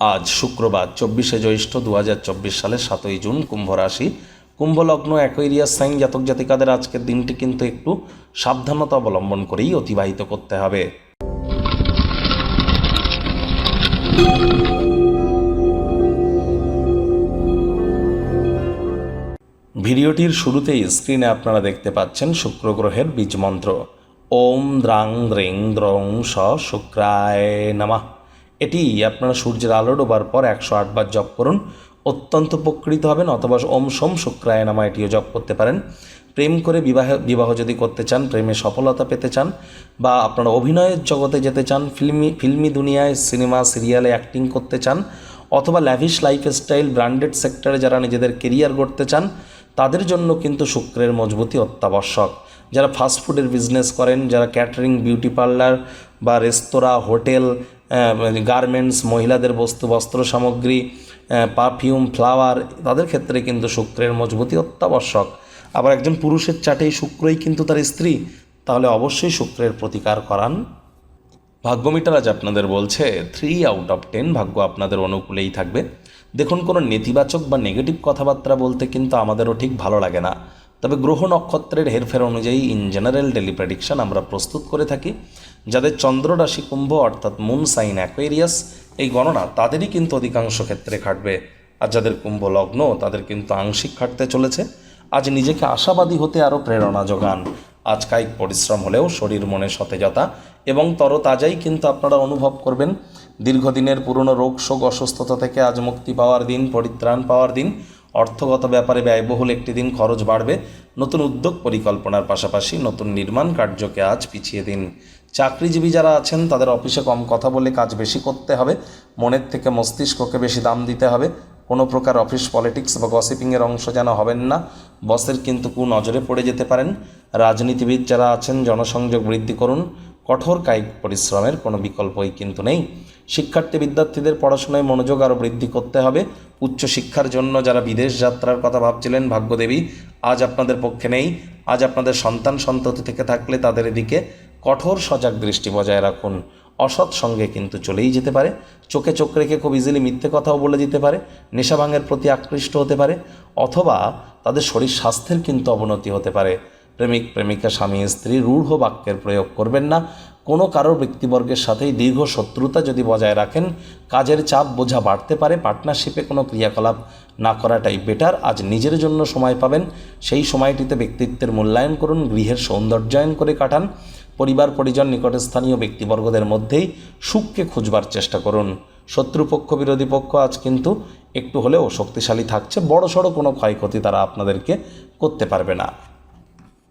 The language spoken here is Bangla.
আজ শুক্রবার, চব্বিশে জ্যৈষ্ঠ দু হাজার চব্বিশ সালের সাতই জুন কুম্ভ রাশি কুম্ভ লগ্ন অ্যাকোয়ারিয়াস সাইন জাতক জাতিকাদের আজকের দিনটি কিন্তু একটু সাবধানতা অবলম্বন করেই অতিবাহিত করতে হবে। ভিডিওটির শুরুতেই স্ক্রিনে আপনারা দেখতে পাচ্ছেন শুক্র গ্রহের বীজ মন্ত্র। ওম দ্রাং দ্রিং দ্রং স শুক্রায় নামা। এটি আপনারা সূর্যের আলো ডোবার পর একশো আটবার জপ করুন। অত্যন্ত উপকৃত হবেন অথবা ওম সোম শুক্রায় নামা এটিও জপ করতে পারেন। প্রেম করে বিবাহ বিবাহ যদি করতে চান, প্রেমে সফলতা পেতে চান বা আপনারা অভিনয়ের জগতে যেতে চান, ফিল্মি ফিল্মি দুনিয়ায় সিনেমা, সিরিয়ালে অ্যাক্টিং করতে চান অথবা ল্যাভিশ লাইফস্টাইল ব্র্যান্ডেড সেক্টরে যারা নিজেদের কেরিয়ার গড়তে চান, তাদের জন্য কিন্তু শুক্রের মজবুতি অত্যাবশ্যক। যারা ফাস্টফুডের বিজনেস করেন, যারা ক্যাটারিং বিউটি পার্লার বা রেস্তোরাঁ হোটেল গার্মেন্টস মহিলাদের বস্তু, বস্ত্র সামগ্রী পারফিউম ফ্লাওয়ার তাদের ক্ষেত্রে কিন্তু শুক্রের মজবুতি অত্যাবশ্যক। আবার একজন পুরুষের চাটেই শুক্রই কিন্তু তার স্ত্রী, তাহলে অবশ্যই শুক্রের প্রতিকার করান। ভাগ্যমিটার আজ আপনাদের বলছে থ্রি আউট অফ টেন ভাগ্য আপনাদের অনুকূলেই থাকবে। দেখুন কোনো নেতিবাচক বা নেগেটিভ কথাবার্তা বলতে কিন্তু আমাদেরও ঠিক ভালো লাগে না। তবে গ্রহ নক্ষত্রের হেরফের অনুযায়ী ইন জেনারেল ডেলি প্রেডিকশন আমরা প্রস্তুত করে থাকি, যাদের চন্দ্র রাশি কুম্ভ অর্থাৎ মুন সাইন অ্যাকোয়েরিয়াস এই গণনা তাদেরই কিন্তু অধিকাংশ ক্ষেত্রে খাটবে আর যাদের কুম্ভ লগ্ন, তাদের কিন্তু আংশিক খাটতে চলেছে। আজ নিজেকে আশাবাদী হতে আরও প্রেরণা যোগান। আজ কায়িক পরিশ্রম হলেও শরীর মনে সতেজতা এবং তরতাজাই কিন্তু আপনারা অনুভব করবেন। দীর্ঘদিনের পুরনো রোগ, শোক, অসুস্থতা থেকে আজ মুক্তি পাওয়ার দিন, পরিত্রাণ পাওয়ার দিন অর্থগত ব্যাপারে ব্যয়বহুল একটি দিন খরচ বাড়বে, নতুন উদ্যোগ পরিকল্পনার পাশাপাশি নতুন নির্মাণ কার্যকে আজ পিছিয়ে দিন। চাকরিজীবী যারা আছেন, তাদের অফিসে কম কথা বলে কাজ বেশি করতে হবে, মনের থেকে মস্তিষ্ককে বেশি দাম দিতে হবে। কোনো প্রকার অফিস পলিটিক্স বা গসিপিংয়ের অংশ যেন হবেন না, বসের কিন্তু কু নজরে পড়ে যেতে পারেন। রাজনীতিবিদ যারা আছেন, জনসংযোগ বৃদ্ধি করুন, কঠোর কায়িক পরিশ্রমের কোনো বিকল্পই কিন্তু নেই। শিক্ষার্থী বিদ্যার্থীদের পড়াশোনায় মনোযোগ আরও বৃদ্ধি করতে হবে। উচ্চশিক্ষার জন্য যারা বিদেশ যাত্রার কথা ভাবছিলেন, ভাগ্যদেবী, আজ আপনাদের পক্ষে নেই। আজ আপনাদের সন্তান সন্ততি থেকে থাকলে তাদের এদিকে কঠোর সজাগ দৃষ্টি বজায় রাখুন। অসৎ সঙ্গে কিন্তু চলেই যেতে পারে। চোখে চোখ রেখে খুব ইজিলি মিথ্যে কথাও বলে দিতে পারে। নেশাভাঙের প্রতি আকৃষ্ট হতে পারে। অথবা তাদের শরীর স্বাস্থ্যের কিন্তু অবনতি হতে পারে। প্রেমিক, প্রেমিকা, স্বামী, স্ত্রী রূঢ় বাক্যের প্রয়োগ করবেন না। কোনো কারোর ব্যক্তিবর্গের সাথেই দীর্ঘ শত্রুতা যদি বজায় রাখেন, কাজের চাপ বোঝা বাড়তে পারে, পার্টনারশিপে কোনো ক্রিয়াকলাপ না করাটাই বেটার। আজ নিজের জন্য সময় পাবেন, সেই সময়টিতে ব্যক্তিত্বের মূল্যায়ন করুন, গৃহের সৌন্দর্যায়ন করে কাটান, পরিবার, পরিজন, নিকটস্থানীয় ব্যক্তিবর্গদের মধ্যেই সুখকে খুঁজবার চেষ্টা করুন। শত্রুপক্ষ, বিরোধী পক্ষ আজ কিন্তু একটু হলেও শক্তিশালী থাকছে বড় সড়ো কোনো ক্ষয়ক্ষতি তারা আপনাদেরকে করতে পারবে না।